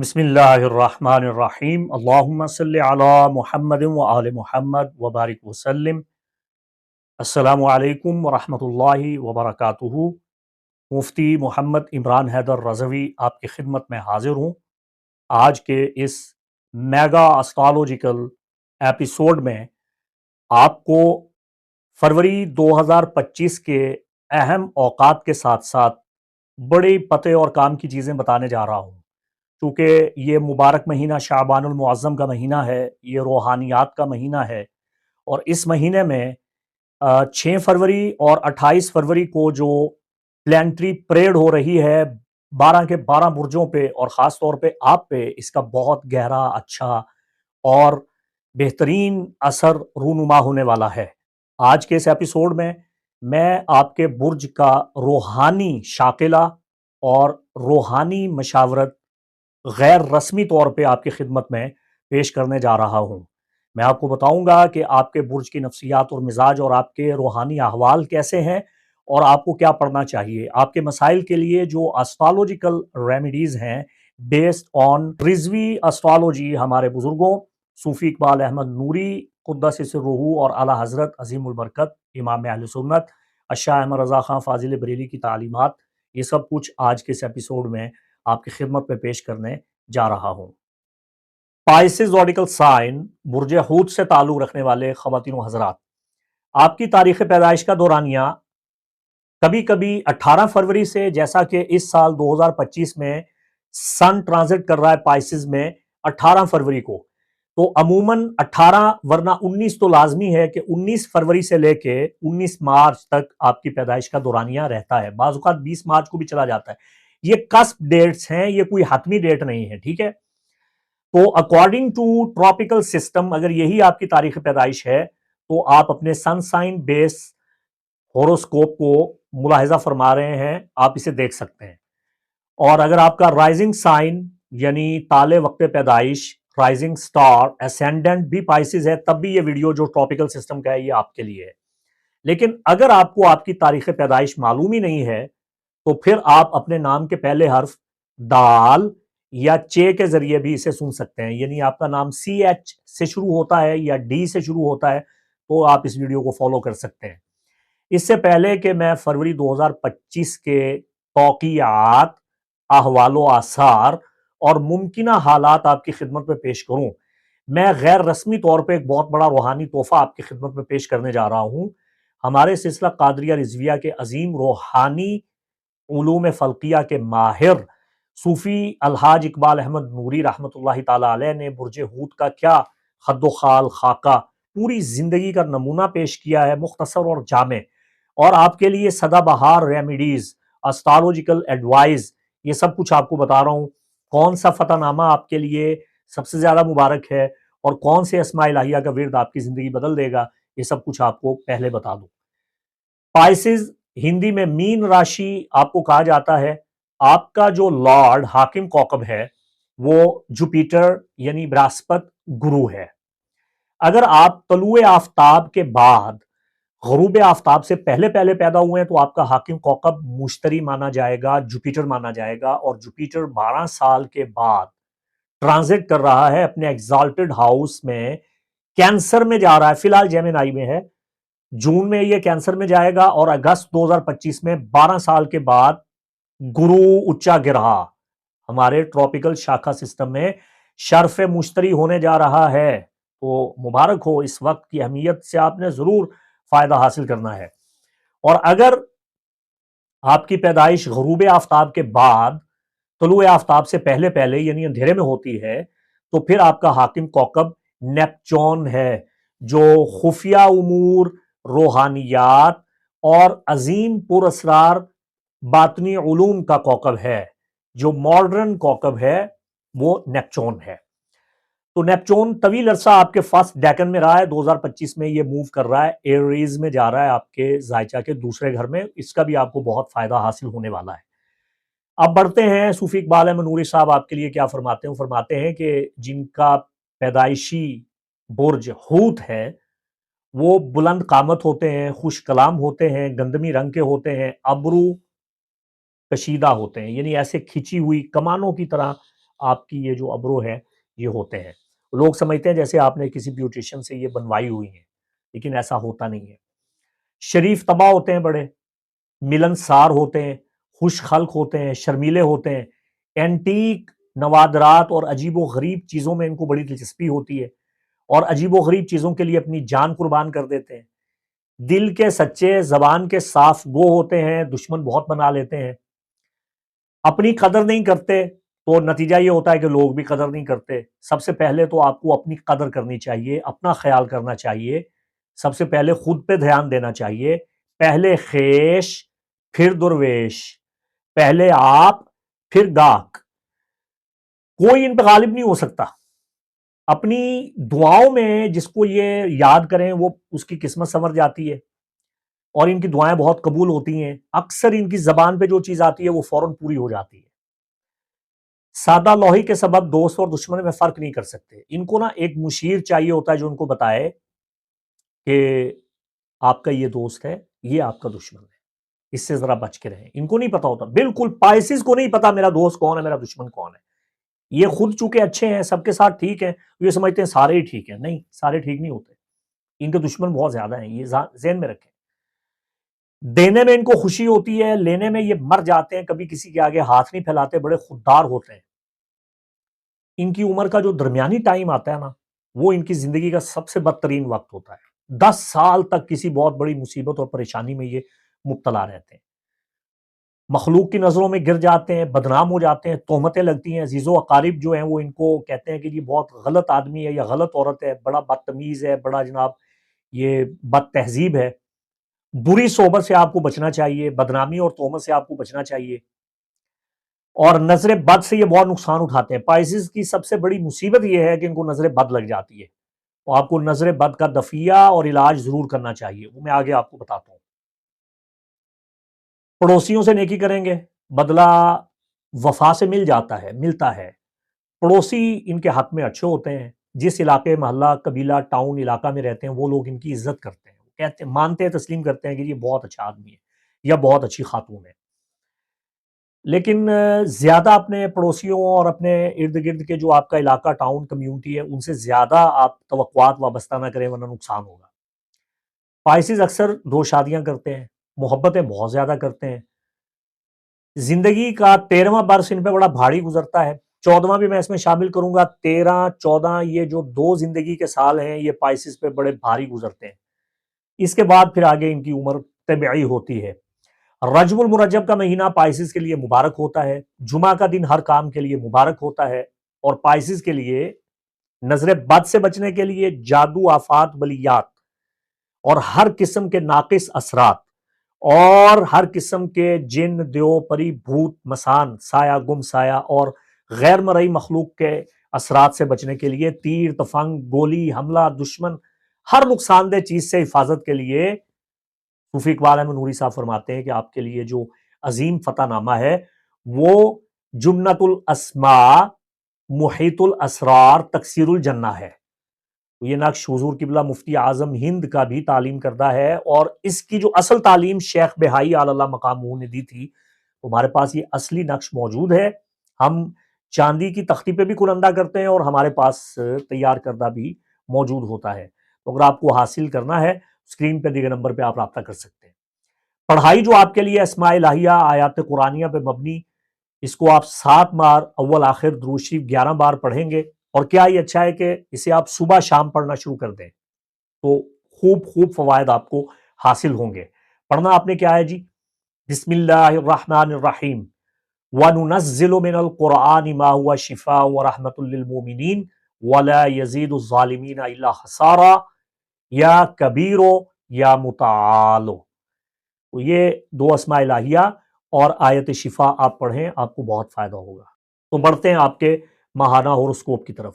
بسم اللہ الرحمن الرحیم۔ اللہم صلی علی محمد و آل محمد وبارک وسلم۔ السلام علیکم ورحمۃ اللہ وبرکاتہ۔ مفتی محمد عمران حیدر رضوی آپ کی خدمت میں حاضر ہوں۔ آج کے اس میگا اسٹرالوجیکل ایپیسوڈ میں آپ کو فروری دو ہزار پچیس کے اہم اوقات کے ساتھ ساتھ بڑی پتے اور کام کی چیزیں بتانے جا رہا ہوں۔ چونکہ یہ مبارک مہینہ شعبان المعظم کا مہینہ ہے، یہ روحانیات کا مہینہ ہے اور اس مہینے میں چھ فروری اور اٹھائیس فروری کو جو پلانٹری پریڈ ہو رہی ہے بارہ کے بارہ برجوں پہ اور خاص طور پہ آپ پہ، اس کا بہت گہرا اچھا اور بہترین اثر رونما ہونے والا ہے۔ آج کے اس ایپیسوڈ میں میں آپ کے برج کا روحانی شاکلہ اور روحانی مشاورت غیر رسمی طور پہ آپ کی خدمت میں پیش کرنے جا رہا ہوں۔ میں آپ کو بتاؤں گا کہ آپ کے برج کی نفسیات اور مزاج اور آپ کے روحانی احوال کیسے ہیں اور آپ کو کیا پڑھنا چاہیے۔ آپ کے مسائل کے لیے جو اسٹرالوجیکل ریمیڈیز ہیں بیسڈ آن رضوی اسٹرالوجی ہمارے بزرگوں، صوفی اقبال احمد نوری، قدس روحو اور اعلیٰ حضرت عظیم البرکت، امام اہل سنت اشاہ احمد رضا خان، فاضل بریلی کی تعلیمات، یہ سب کچھ آج کے اس ایپیسوڈ میں آپ کی خدمت میں پیش کرنے جا رہا ہوں۔ پائسز زوڈیکل سائن برج حود سے تعلق رکھنے والے خواتین و حضرات، آپ کی تاریخ پیدائش کا دورانیہ کبھی کبھی اٹھارہ فروری سے جیسا کہ اس سال دو ہزار پچیس میں سن ٹرانزٹ کر رہا ہے پائسز میں اٹھارہ فروری کو۔ تو عموماً اٹھارہ ورنہ انیس تو لازمی ہے کہ انیس فروری سے لے کے انیس مارچ تک آپ کی پیدائش کا دورانیہ رہتا ہے۔ بعض اوقات بیس مارچ کو بھی چلا جاتا ہے۔ یہ کسپ ڈیٹس ہیں، یہ کوئی حتمی ڈیٹ نہیں ہے، ٹھیک ہے؟ تو اکارڈنگ ٹو ٹراپیکل سسٹم اگر یہی آپ کی تاریخ پیدائش ہے، تو آپ اپنے سن سائن بیس ہوروسکوپ کو ملاحظہ فرما رہے ہیں، آپ اسے دیکھ سکتے ہیں۔ اور اگر آپ کا رائزنگ سائن یعنی تالے وقت پیدائش رائزنگ سٹار اسینڈنٹ بھی پائسز ہے، تب بھی یہ ویڈیو جو ٹراپیکل سسٹم کا ہے، یہ آپ کے لیے ہے۔ لیکن اگر آپ کو آپ کی تاریخ پیدائش معلوم ہی نہیں ہے تو پھر آپ اپنے نام کے پہلے حرف دال یا چے کے ذریعے بھی اسے سن سکتے ہیں۔ یعنی آپ کا نام سی ایچ سے شروع ہوتا ہے یا ڈی سے شروع ہوتا ہے تو آپ اس ویڈیو کو فالو کر سکتے ہیں۔ اس سے پہلے کہ میں فروری دو ہزار پچیس کے توقیات احوال و آثار اور ممکنہ حالات آپ کی خدمت میں پیش کروں۔ میں غیر رسمی طور پہ ایک بہت بڑا روحانی تحفہ آپ کی خدمت میں پیش کرنے جا رہا ہوں۔ ہمارے سلسلہ قادریہ رضویہ کے عظیم روحانی علوم فلقیہ کے ماہر صوفی الحاج اقبال احمد نوری رحمت اللہ تعالیٰ علیہ نے برج ہود کا کیا خد و خال خاکہ پوری زندگی کا نمونہ پیش کیا ہے مختصر اور جامع۔ اور آپ کے لیے صدا بہار ریمیڈیز، اسٹالوجیکل ایڈوائز، یہ سب کچھ آپ کو بتا رہا ہوں۔ کون سا فتح نامہ آپ کے لیے سب سے زیادہ مبارک ہے اور کون سے اسماء الہیہ کا ورد آپ کی زندگی بدل دے گا، یہ سب کچھ آپ کو پہلے بتا دوں۔ پائسز ہندی میں مین راشی آپ کو کہا جاتا ہے، آپ کا جو لارڈ حاکم کوکب ہے، وہ جوپیٹر یعنی براسپت گرو ہے۔ اگر آپ طلوع آفتاب کے بعد غروب آفتاب سے پہلے پہلے پیدا ہوئے ہیں تو آپ کا حاکم کوکب مشتری مانا جائے گا، جوپیٹر مانا جائے گا اور جوپیٹر بارہ سال کے بعد ٹرانزٹ کر رہا ہے اپنے ایگزالٹڈ ہاؤس میں۔ کینسر میں جا رہا ہے، فی الحال جیمن آئی میں ہے۔ جون میں یہ کینسر میں جائے گا اور اگست دو ہزار پچیس میں بارہ سال کے بعد گرو اچا گرہا، ہمارے ٹراپیکل شاخا سسٹم میں شرف مشتری ہونے جا رہا ہے۔ تو مبارک ہو، اس وقت کی اہمیت سے آپ نے ضرور فائدہ حاصل کرنا ہے۔ اور اگر آپ کی پیدائش غروب آفتاب کے بعد، طلوع آفتاب سے پہلے پہلے یعنی اندھیرے میں ہوتی ہے، تو پھر آپ کا حاکم کوکب نیپچون ہے، جو خفیہ امور روحانیات اور عظیم پر اسرار باطنی علوم کا کوکب ہے۔ جو ماڈرن کوکب ہے، وہ نیپچون ہے۔ تو نیپچون طویل عرصہ آپ کے فرسٹ ڈیکن میں رہا ہے، دو ہزار پچیس میں یہ موو کر رہا ہے ایئریز میں جا رہا ہے آپ کے زائچہ کے دوسرے گھر میں، اس کا بھی آپ کو بہت فائدہ حاصل ہونے والا ہے۔ اب بڑھتے ہیں، صوفی اقبال منوری صاحب آپ کے لیے کیا فرماتے ہیں؟ فرماتے ہیں کہ جن کا پیدائشی برج ہوت ہے وہ بلند قامت ہوتے ہیں خوش کلام ہوتے ہیں، گندمی رنگ کے ہوتے ہیں، ابرو کشیدہ ہوتے ہیں یعنی ایسے کھچی ہوئی کمانوں کی طرح آپ کی یہ جو ابرو ہے یہ ہوتے ہیں۔ لوگ سمجھتے ہیں جیسے آپ نے کسی بیوٹیشن سے یہ بنوائی ہوئی ہیں، لیکن ایسا ہوتا نہیں ہے۔ شریف تباہ ہوتے ہیں بڑے، ملن سار ہوتے ہیں خوش خلق ہوتے ہیں، شرمیلے ہوتے ہیں۔ اینٹیک نوادرات اور عجیب و غریب چیزوں میں ان کو بڑی دلچسپی ہوتی ہے۔ اور عجیب و غریب چیزوں کے لیے اپنی جان قربان کر دیتے ہیں۔ دل کے سچے، زبان کے صاف گو ہوتے ہیں، دشمن بہت بنا لیتے ہیں۔ اپنی قدر نہیں کرتے تو نتیجہ یہ ہوتا ہے کہ لوگ بھی قدر نہیں کرتے۔ سب سے پہلے تو آپ کو اپنی قدر کرنی چاہیے، اپنا خیال کرنا چاہیے۔ سب سے پہلے خود پہ دھیان دینا چاہیے۔ پہلے خیش، پھر درویش۔ پہلے آپ، پھر گاک کوئی ان پہ غالب نہیں ہو سکتا۔ اپنی دعاؤں میں جس کو یہ یاد کریں، وہ اس کی قسمت سمر جاتی ہے اور ان کی دعائیں بہت قبول ہوتی ہیں۔ اکثر ان کی زبان پہ جو چیز آتی ہے، وہ فوراً پوری ہو جاتی ہے۔ سادہ لوہی کے سبب دوست اور دشمن میں فرق نہیں کر سکتے۔ ان کو نا ایک مشیر چاہیے ہوتا ہے جو ان کو بتائے کہ آپ کا یہ دوست ہے، یہ آپ کا دشمن ہے۔ اس سے ذرا بچ کے رہیں۔ ان کو نہیں پتا ہوتا۔ بالکل پائسز کو نہیں پتا میرا دوست کون ہے، میرا دشمن کون ہے۔ یہ خود چونکہ اچھے ہیں، سب کے ساتھ ٹھیک ہیں یہ سمجھتے ہیں سارے ہی ٹھیک ہیں۔ نہیں، سارے ٹھیک نہیں ہوتے۔ ان کے دشمن بہت زیادہ ہیں، یہ ذہن میں رکھیں۔ دینے میں ان کو خوشی ہوتی ہے، لینے میں یہ مر جاتے ہیں، کبھی کسی کے آگے ہاتھ نہیں پھیلاتے، بڑے خوددار ہوتے ہیں۔ ان کی عمر کا جو درمیانی ٹائم آتا ہے نا، وہ ان کی زندگی کا سب سے بدترین وقت ہوتا ہے۔ دس سال تک کسی بہت بڑی مصیبت اور پریشانی میں یہ مبتلا رہتے ہیں۔ مخلوق کی نظروں میں گر جاتے ہیں، بدنام ہو جاتے ہیں، تہمتیں لگتی ہیں عزیز و اقارب جو ہیں، وہ ان کو کہتے ہیں کہ یہ بہت غلط آدمی ہے یا غلط عورت ہے، بڑا بدتمیز ہے، بڑا جناب یہ بد تہذیب ہے۔ بری صحبت سے آپ کو بچنا چاہیے، بدنامی اور تہمت سے آپ کو بچنا چاہیے۔ اور نظر بد سے یہ بہت نقصان اٹھاتے ہیں۔ پائسز کی سب سے بڑی مصیبت یہ ہے کہ ان کو نظر بد لگ جاتی ہے۔ تو آپ کو نظر بد کا دفیہ اور علاج ضرور کرنا چاہیے۔ وہ میں آگے آپ کو بتاتا ہوں۔ پڑوسیوں سے نیکی کریں گے، بدلہ وفا سے مل جاتا ہے، ملتا ہے۔ پڑوسی ان کے حق میں اچھے ہوتے ہیں، جس علاقے، محلہ، قبیلہ، ٹاؤن، علاقہ میں رہتے ہیں، وہ لوگ ان کی عزت کرتے ہیں۔ کہتے، مانتے ہیں تسلیم کرتے ہیں کہ یہ بہت اچھا آدمی ہے یا بہت اچھی خاتون ہے۔ لیکن زیادہ اپنے پڑوسیوں اور اپنے ارد گرد کے جو آپ کا علاقہ، ٹاؤن، کمیونٹی ہے، ان سے زیادہ آپ توقعات وابستہ نہ کریں، ورنہ نقصان ہوگا۔ پائسز اکثر دو شادیاں کرتے ہیں۔ محبتیں بہت زیادہ کرتے ہیں۔ زندگی کا تیرواں برس ان پہ بڑا بھاری گزرتا ہے۔ چودواں بھی میں اس میں شامل کروں گا۔ تیرہ، چودہ، یہ جو دو زندگی کے سال ہیں، یہ پائسز پہ بڑے بھاری گزرتے ہیں۔ اس کے بعد پھر آگے ان کی عمر طبعی ہوتی ہے۔ رجب المرجب کا مہینہ پائسز کے لیے مبارک ہوتا ہے۔ جمعہ کا دن ہر کام کے لیے مبارک ہوتا ہے۔ اور پائسز کے لیے نظر بد سے بچنے کے لیے جادو آفات بلیات اور ہر قسم کے ناقص اثرات۔ اور ہر قسم کے جن دیو پری بھوت، مسان، سایہ، گم سایہ اور غیر مرئی مخلوق کے اثرات سے بچنے کے لیے تیر، تفنگ، گولی، حملہ، دشمن، ہر نقصان دہ چیز سے حفاظت کے لیے صوفی اقبال احمد نوری صاحب فرماتے ہیں کہ آپ کے لیے جو عظیم فتح نامہ ہے، وہ جمنت الاسماء، محیط الاسرار تقسیر الجنہ ہے۔ تو یہ نقش حضور قبلہ مفتی اعظم ہند کا بھی تعلیم کردہ ہے اور اس کی جو اصل تعلیم شیخ بہائی آل اللہ مقام نے دی تھی ہمارے پاس یہ اصلی نقش موجود ہے۔ ہم چاندی کی تختی پہ بھی کنندہ کرتے ہیں اور ہمارے پاس تیار کردہ بھی موجود ہوتا ہے۔ تو اگر آپ کو حاصل کرنا ہے، اسکرین پہ دیگر نمبر پہ آپ رابطہ کر سکتے ہیں۔ پڑھائی جو آپ کے لیے اسماء الہیہ، آیات قرآنیہ پہ مبنی، اس کو آپ سات بار اول آخر دروشریف گیارہ بار پڑھیں گے۔ اور کیا یہ اچھا ہے کہ اسے آپ صبح شام پڑھنا شروع کر دیں تو خوب خوب فوائد آپ کو حاصل ہوں گے۔ پڑھنا آپ نے کیا ہے جی؟ بسم اللہ الرحمن الرحیم۔ وَنُنَزِّلُ مِنَ الْقُرْآنِ مَا هُوَ شِفَاءٌ وَرَحْمَةٌ لِّلْمُؤْمِنِينَ وَلَا يَزِيدُ الظَّالِمِينَ إِلَّا خَسَارًا۔ یا کبیرو یا متعالو تو یہ دو اسماء الہیہ اور آیت شفا آپ پڑھیں، آپ کو بہت فائدہ ہوگا۔ تو بڑھتے ہیں آپ کے ماہانہ ہورسکوپ کی طرف۔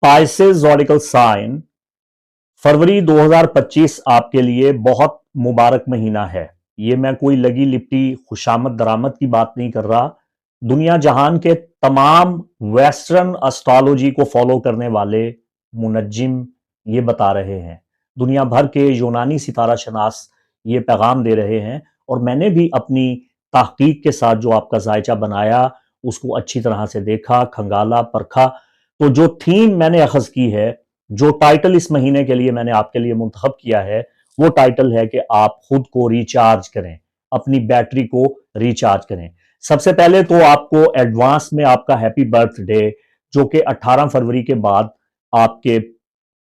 پائسز زوڈیکل سائن، فروری دو ہزار پچیس آپ کے لیے بہت مبارک مہینہ ہے۔ یہ میں کوئی لگی لپٹی، خوشامد درامت کی بات نہیں کر رہا۔ دنیا جہان کے تمام ویسٹرن اسٹرالوجی کو فالو کرنے والے منجم یہ بتا رہے ہیں۔ دنیا بھر کے یونانی ستارہ شناس یہ پیغام دے رہے ہیں۔ اور میں نے بھی اپنی تحقیق کے ساتھ جو آپ کا ذائچہ بنایا اس کو اچھی طرح سے دیکھا، کھنگالا، پرکھا۔ تو جو تھیم میں نے اخذ کی ہے، جو ٹائٹل اس مہینے کے لیے میں نے آپ کے لیے منتخب کیا ہے، وہ ٹائٹل ہے کہ آپ خود کو ریچارج کریں، اپنی بیٹری کو ریچارج کریں۔ سب سے پہلے تو آپ کو ایڈوانس میں آپ کا ہیپی برتھ ڈے جو کہ اٹھارہ فروری کے بعد آپ کے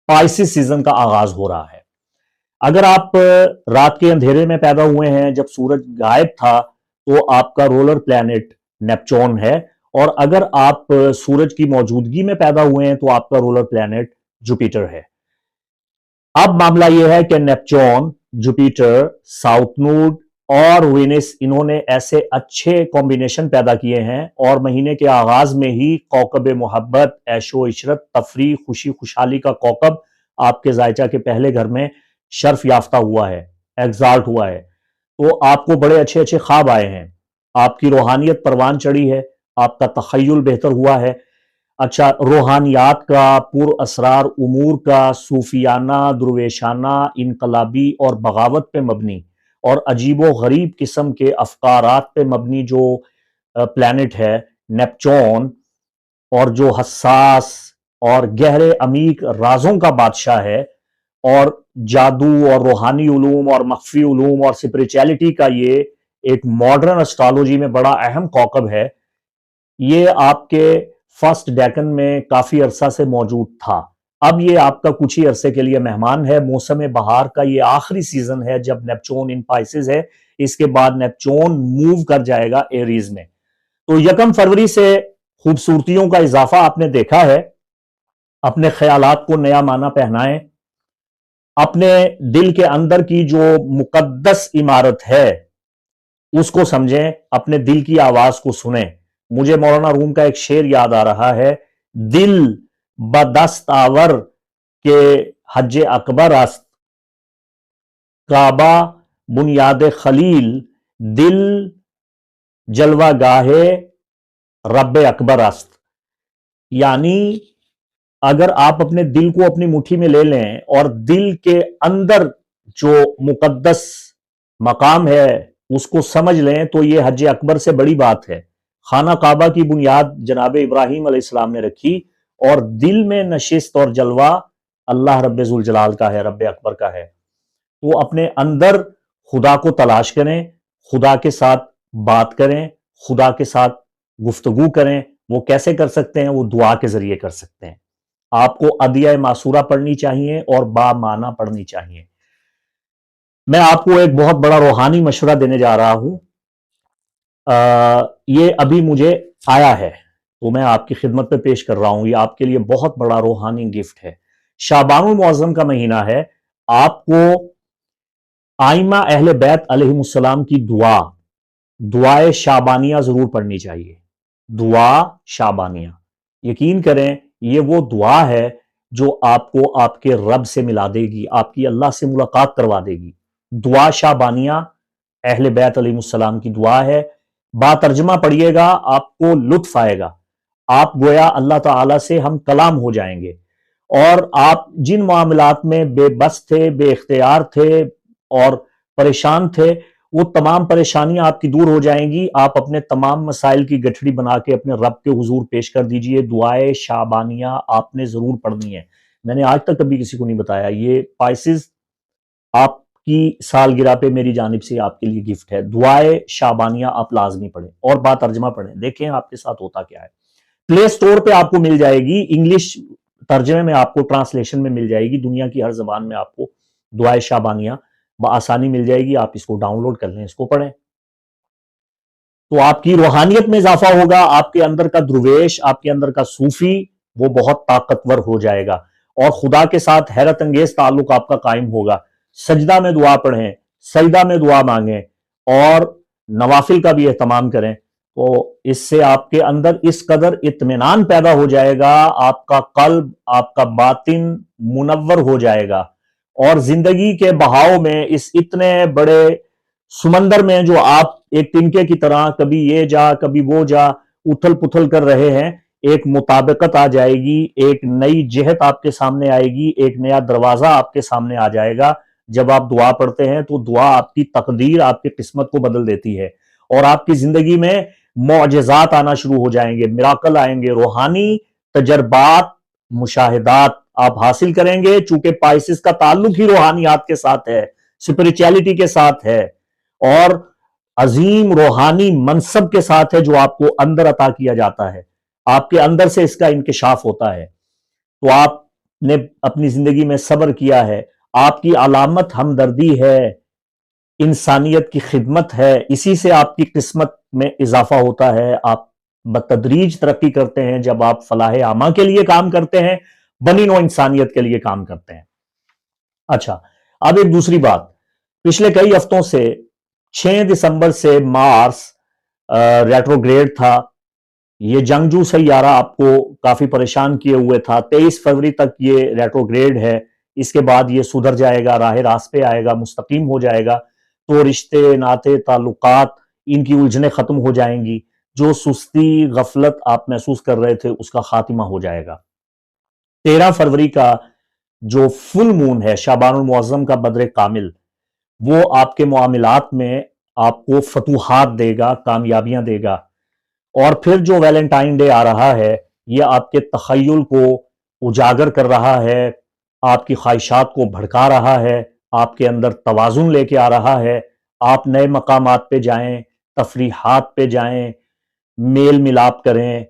پائسس سیزن کا آغاز ہو رہا ہے۔ اگر آپ رات کے اندھیرے میں پیدا ہوئے ہیں، جب سورج غائب تھا، تو آپ کا رولر پلانٹ نیپچون ہے۔ اور اگر آپ سورج کی موجودگی میں پیدا ہوئے ہیں تو آپ کا رولر پلانٹ جوپیٹر ہے۔ اب معاملہ یہ ہے کہ نیپچون، جوپیٹر، ساؤتھ نوڈ اور وینس انہوں نے ایسے اچھے کمبینیشن پیدا کیے ہیں اور مہینے کے آغاز میں ہی کوکب محبت، ایشو، عشرت، تفریح، خوشی، خوشحالی کا کوکب آپ کے زائچہ کے پہلے گھر میں شرف یافتہ ہوا ہے ایگزالٹ ہوا ہے۔ تو آپ کو بڑے اچھے اچھے خواب آئے ہیں۔ آپ کی روحانیت پروان چڑھی ہے، آپ کا تخیل بہتر ہوا ہے۔ اچھا روحانیات کا، پر اسرار امور کا، صوفیانہ، درویشانہ، انقلابی اور بغاوت پہ مبنی اور عجیب و غریب قسم کے افکارات پہ مبنی جو پلانٹ ہے نیپچون اور جو حساس اور گہرے عمیق رازوں کا بادشاہ ہے اور جادو اور روحانی علوم اور مخفی علوم اور سپریچیلٹی کا یہ ایک ماڈرن اسٹرالوجی میں بڑا اہم کوکب ہے، یہ آپ کے فرسٹ ڈیکن میں کافی عرصہ سے موجود تھا۔ اب یہ آپ کا کچھ ہی عرصے کے لیے مہمان ہے۔ موسم بہار کا یہ آخری سیزن ہے جب نیپچون ان پائسز ہے۔ اس کے بعد نیپچون موو کر جائے گا ایریز میں۔ تو یکم فروری سے خوبصورتیوں کا اضافہ آپ نے دیکھا ہے۔ اپنے خیالات کو نیا معنی پہنائیں۔ اپنے دل کے اندر کی جو مقدس عمارت ہے اس کو سمجھیں، اپنے دل کی آواز کو سنیں۔ مجھے مولانا روم کا ایک شعر یاد آ رہا ہے۔ دل بدست آور کے حج اکبر است۔ کعبہ بنیاد خلیل۔ دل جلوہ گاہے رب اکبر است۔ یعنی اگر آپ اپنے دل کو اپنی مٹھی میں لے لیں اور دل کے اندر جو مقدس مقام ہے اس کو سمجھ لیں تو یہ حج اکبر سے بڑی بات ہے۔ خانہ کعبہ کی بنیاد جناب ابراہیم علیہ السلام نے رکھی اور دل میں نشست اور جلوہ اللہ رب ذوالجلال کا ہے، رب اکبر کا ہے۔ تو اپنے اندر خدا کو تلاش کریں، خدا کے ساتھ بات کریں، خدا کے ساتھ گفتگو کریں۔ وہ کیسے کر سکتے ہیں؟ وہ دعا کے ذریعے کر سکتے ہیں۔ آپ کو ادیہ معصورہ پڑھنی چاہیے اور با معنی پڑھنی چاہیے۔ میں آپ کو ایک بہت بڑا روحانی مشورہ دینے جا رہا ہوں۔ یہ ابھی مجھے آیا ہے تو میں آپ کی خدمت پہ پیش کر رہا ہوں۔ یہ آپ کے لیے بہت بڑا روحانی گفٹ ہے۔ شابان المعظم کا مہینہ ہے۔ آپ کو آئمہ اہل بیت علیہ السلام کی دعا، دعائے شابانیہ ضرور پڑھنی چاہیے۔ دعا شابانیہ۔ یقین کریں، یہ وہ دعا ہے جو آپ کو آپ کے رب سے ملا دے گی، آپ کی اللہ سے ملاقات کروا دے گی۔ دعا شابانیہ اہل بیت علیہ السلام کی دعا ہے۔ با ترجمہ پڑھیے گا، آپ کو لطف آئے گا۔ آپ گویا اللہ تعالی سے ہم کلام ہو جائیں گے۔ اور آپ جن معاملات میں بے بس تھے، بے اختیار تھے اور پریشان تھے، وہ تمام پریشانیاں آپ کی دور ہو جائیں گی۔ آپ اپنے تمام مسائل کی گٹھڑی بنا کے اپنے رب کے حضور پیش کر دیجیے۔ دعائے شابانیہ آپ نے ضرور پڑھنی ہے میں نے آج تک کبھی کسی کو نہیں بتایا۔ یہ پائسز آپ کی سالگرہ پہ میری جانب سے آپ کے لیے گفٹ ہے۔ دعائے شابانیہ آپ لازمی پڑھیں اور بات ترجمہ پڑھیں۔ دیکھیں آپ کے ساتھ ہوتا کیا ہے۔ پلے سٹور پہ آپ کو مل جائے گی۔ انگلش ترجمے میں آپ کو ٹرانسلیشن میں مل جائے گی۔ دنیا کی ہر زبان میں آپ کو دعائے شابانیہ بآسانی مل جائے گی۔ آپ اس کو ڈاؤن لوڈ کر لیں، اس کو پڑھیں۔ تو آپ کی روحانیت میں اضافہ ہوگا۔ آپ کے اندر کا درویش، آپ کے اندر کا صوفی، وہ بہت طاقتور ہو جائے گا۔ اور خدا کے ساتھ حیرت انگیز تعلق آپ کا قائم ہوگا۔ سجدہ میں دعا پڑھیں، سجدہ میں دعا مانگیں اور نوافل کا بھی اہتمام کریں تو اس سے آپ کے اندر اس قدر اطمینان پیدا ہو جائے گا، آپ کا قلب، آپ کا باطن منور ہو جائے گا اور زندگی کے بہاؤ میں اس اتنے بڑے سمندر میں جو آپ ایک تنکے کی طرح کبھی یہ جا، کبھی وہ جا، اتھل پتھل کر رہے ہیں، ایک مطابقت آ جائے گی، ایک نئی جہت آپ کے سامنے آئے گی، ایک نیا دروازہ آپ کے سامنے آ جائے گا۔ جب آپ دعا پڑھتے ہیں تو دعا آپ کی تقدیر آپ کی قسمت کو بدل دیتی ہے اور آپ کی زندگی میں معجزات آنا شروع ہو جائیں گے، مراکل آئیں گے، روحانی تجربات، مشاہدات آپ حاصل کریں گے۔ چونکہ پائسس کا تعلق ہی روحانیات کے ساتھ ہے سپریچیلٹی کے ساتھ ہے اور عظیم روحانی منصب کے ساتھ ہے جو آپ کو اندر عطا کیا جاتا ہے۔ آپ کے اندر سے اس کا انکشاف ہوتا ہے۔ تو آپ نے اپنی زندگی میں صبر کیا ہے آپ کی علامت ہمدردی ہے، انسانیت کی خدمت ہے، اسی سے آپ کی قسمت میں اضافہ ہوتا ہے۔ آپ بتدریج ترقی کرتے ہیں جب آپ فلاح عامہ کے لیے کام کرتے ہیں، بنی نو انسانیت کے لیے کام کرتے ہیں۔ اچھا اب ایک دوسری بات۔ پچھلے کئی ہفتوں سے چھ دسمبر سے مارس ریٹروگریڈ تھا۔ یہ جنگجو سیارہ آپ کو کافی پریشان کیے ہوئے تھا۔ تیئیس فروری تک یہ ریٹروگریڈ ہے۔ اس کے بعد یہ سدھر جائے گا، راہ راست پہ آئے گا، مستقیم ہو جائے گا، تو رشتے ناطے تعلقات ان کی الجھنیں ختم ہو جائیں گی۔ جو سستی غفلت آپ محسوس کر رہے تھے، اس کا خاتمہ ہو جائے گا۔ تیرہ فروری کا جو فل مون ہے شابان المعظم کا بدر کامل، وہ آپ کے معاملات میں آپ کو فتوحات دے گا، کامیابیاں دے گا۔ اور پھر جو ویلنٹائن ڈے آ رہا ہے، یہ آپ کے تخیل کو اجاگر کر رہا ہے آپ کی خواہشات کو بھڑکا رہا ہے، آپ کے اندر توازن لے کے آ رہا ہے۔ آپ نئے مقامات پہ جائیں، تفریحات پہ جائیں، میل ملاپ کریں،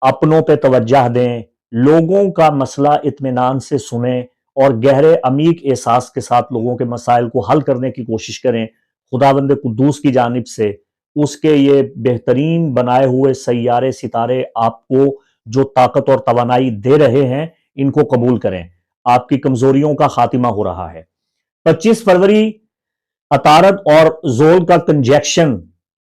اپنوں پہ توجہ دیں، لوگوں کا مسئلہ اطمینان سے سنیں اور گہرے عمیق احساس کے ساتھ لوگوں کے مسائل کو حل کرنے کی کوشش کریں۔ خدا بند قدوس کی جانب سے اس کے یہ بہترین بنائے ہوئے سیارے ستارے آپ کو جو طاقت اور توانائی دے رہے ہیں، ان کو قبول کریں۔ آپ کی کمزوریوں کا خاتمہ ہو رہا ہے۔ پچیس فروری اطارت اور زول کا کنجیکشن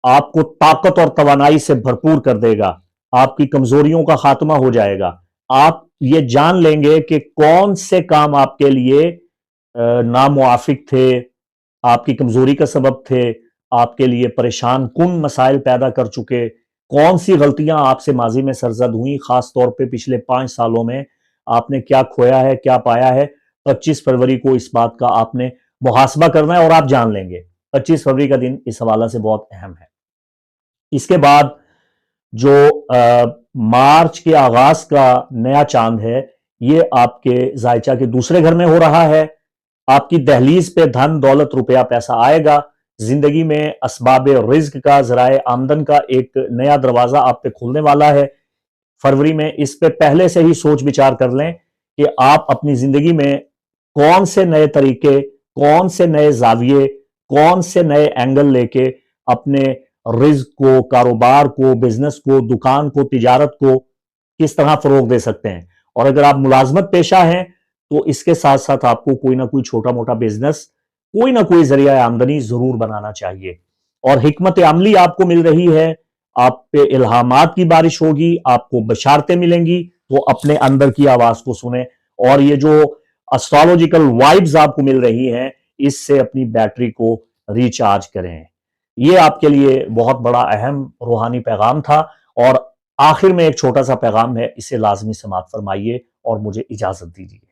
آپ کو طاقت اور توانائی سے بھرپور کر دے گا۔ آپ کی کمزوریوں کا خاتمہ ہو جائے گا۔ آپ یہ جان لیں گے کہ کون سے کام آپ کے لیے ناموافق تھے، آپ کی کمزوری کا سبب تھے، آپ کے لیے پریشان کن مسائل پیدا کر چکے۔ کون سی غلطیاں آپ سے ماضی میں سرزد ہوئیں، خاص طور پہ پچھلے پانچ سالوں میں آپ نے کیا کھویا ہے، کیا پایا ہے۔ پچیس فروری کو اس بات کا آپ نے محاسبہ کرنا ہے اور آپ جان لیں گے۔ پچیس فروری کا دن اس حوالہ سے بہت اہم ہے۔ اس کے بعد جو مارچ کے آغاز کا نیا چاند ہے، یہ آپ کے زائچہ کے دوسرے گھر میں ہو رہا ہے۔ آپ کی دہلیز پہ دھن دولت روپیہ پیسہ آئے گا۔ زندگی میں اسباب رزق کا، ذرائع آمدن کا ایک نیا دروازہ آپ پہ کھولنے والا ہے۔ فروری میں اس پہ پہلے سے ہی سوچ بچار کر لیں کہ آپ اپنی زندگی میں کون سے نئے طریقے، کون سے نئے زاویے، کون سے نئے اینگل لے کے اپنے رزق کو، کاروبار کو بزنس کو، دکان کو، تجارت کو کس طرح فروغ دے سکتے ہیں؟ اور اگر آپ ملازمت پیشہ ہیں تو اس کے ساتھ ساتھ آپ کو کوئی نہ کوئی چھوٹا موٹا بزنس کوئی نہ کوئی ذریعہ آمدنی ضرور بنانا چاہیے۔ اور حکمت عملی آپ کو مل رہی ہے آپ پہ الہامات کی بارش ہوگی، آپ کو بشارتیں ملیں گی تو اپنے اندر کی آواز کو سنیں۔ اور یہ جو اسٹرالوجیکل وائبز آپ کو مل رہی ہیں، اس سے اپنی بیٹری کو ریچارج کریں۔ یہ آپ کے لیے بہت بڑا اہم روحانی پیغام تھا۔ اور آخر میں ایک چھوٹا سا پیغام ہے، اسے لازمی سماعت فرمائیے اور مجھے اجازت دیجیے۔